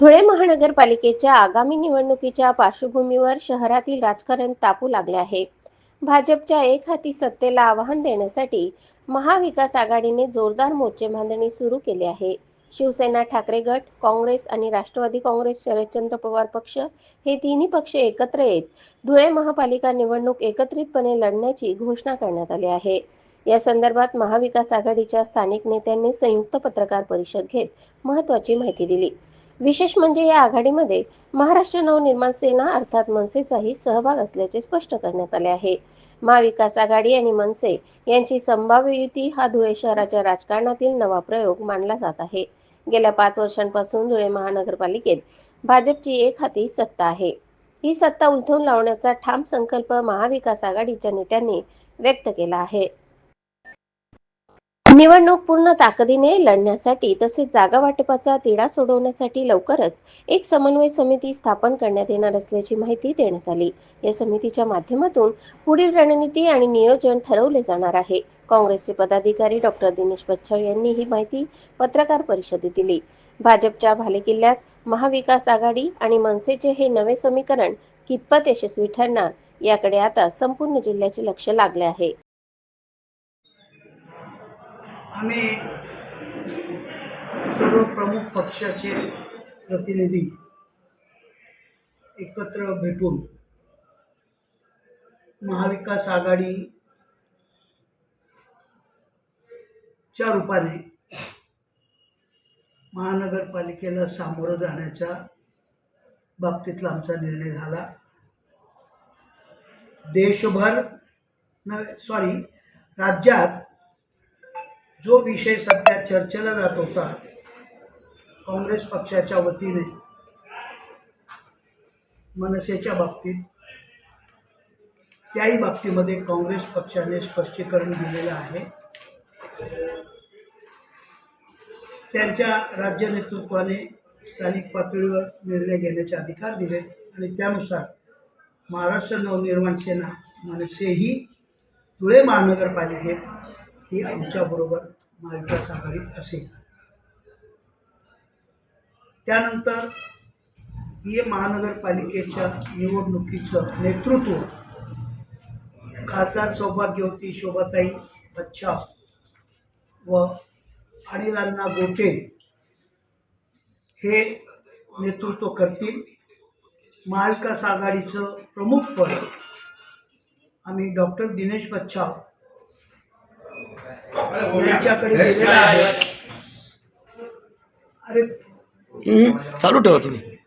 धुळे महानगरपालिकेच्या आगामी निवडणुकीच्या पार्श्वभूमीवर शहरातील राजकारण तापू लागले आहे. भाजपच्या एक हाती सत्तेला आव्हान देण्यासाठी महाविकास आघाडीने जोरदार मोर्चे बांधणी सुरू केली आहे. शिवसेना ठाकरे गट काँग्रेस आणि राष्ट्रवादी काँग्रेस शरदचंद्र पवार पक्ष हे तिन्ही पक्ष एकत्र येत धुळे महापालिका निवडणूक एकत्रितपणे लढण्याची घोषणा करण्यात आली आहे. या संदर्भात महाविकास आघाडीच्या स्थानिक नेत्यांनी संयुक्त पत्रकार परिषद घेत महत्वाची माहिती दिली. विशेष म्हणजे या आघाडीमध्ये महाराष्ट्र नवनिर्माण सेना अर्थात मनसेचाही सहभाग असल्याचे स्पष्ट करण्यात आले आहे. महाविकास आघाडी आणि मनसे यांची संभाव्य युती हा धुळे शहराच्या राजकारणातील नवा प्रयोग मानला जात आहे. गेल्या पाच वर्षांपासून धुळे महानगरपालिकेत भाजपची एक हाती सत्ता आहे. ही सत्ता उलथवून लावण्याचा ठाम संकल्प महाविकास आघाडीच्या नेत्यांनी व्यक्त केला आहे. निवडणूक पूर्ण ताकदीने लढण्यासाठी तसेच जागा वाटपाचा तिढा सोडवण्यासाठी लवकरच एक समन्वय समिती स्थापन करण्यात येणार असल्याची माहिती देण्यात आली. या समितीच्या माध्यमातून पुढील रणनीती आणि नियोजन ठरवले जाणार आहे. काँग्रेसचे पदाधिकारी डॉक्टर दिनेश बच्छाव यांनी ही माहिती पत्रकार परिषदेत दिली. भाजपच्या भालेकिल्ल्यात महाविकास आघाडी आणि मनसेचे हे नवे समीकरण कितपत यशस्वी ठरणार याकडे आता संपूर्ण जिल्ह्याचे लक्ष लागले आहे. आम्ही सर्व प्रमुख पक्षाचे प्रतिनिधी एकत्र भेटून महाविकास आघाडीच्या रूपाने महानगरपालिकेला सामोरं जाण्याच्या बाबतीतला आमचा निर्णय झाला. देशभर नव्हे सॉरी राज्यात जो विषय सध्या चर्चेला जात होता काँग्रेस पक्षाच्या वतीने मनसेच्या बाबतीत त्याही बाबतीमध्ये काँग्रेस पक्षाने स्पष्टीकरण दिलेलं आहे. त्यांच्या राज्य नेतृत्वाने स्थानिक पातळीवर निर्णय घेण्याचे अधिकार दिले आणि त्यानुसार महाराष्ट्र नवनिर्माण सेना मनसेही धुळे महानगरपालिकेत ही आमच्याबरोबर महाविकास सहकारीत असेल. त्यानंतर हे महानगरपालिकेच्या निवडणुकीचं नेतृत्व खासदार सौभाग्यवती शोभाताई बच्चा व अनिलांना गोटे हे नेतृत्व करतील. महाविकास आघाडीचं प्रमुख पद आम्ही डॉक्टर दिनेश बच्चा आहे. अरे हम्म, चालू ठेवा तुम्ही.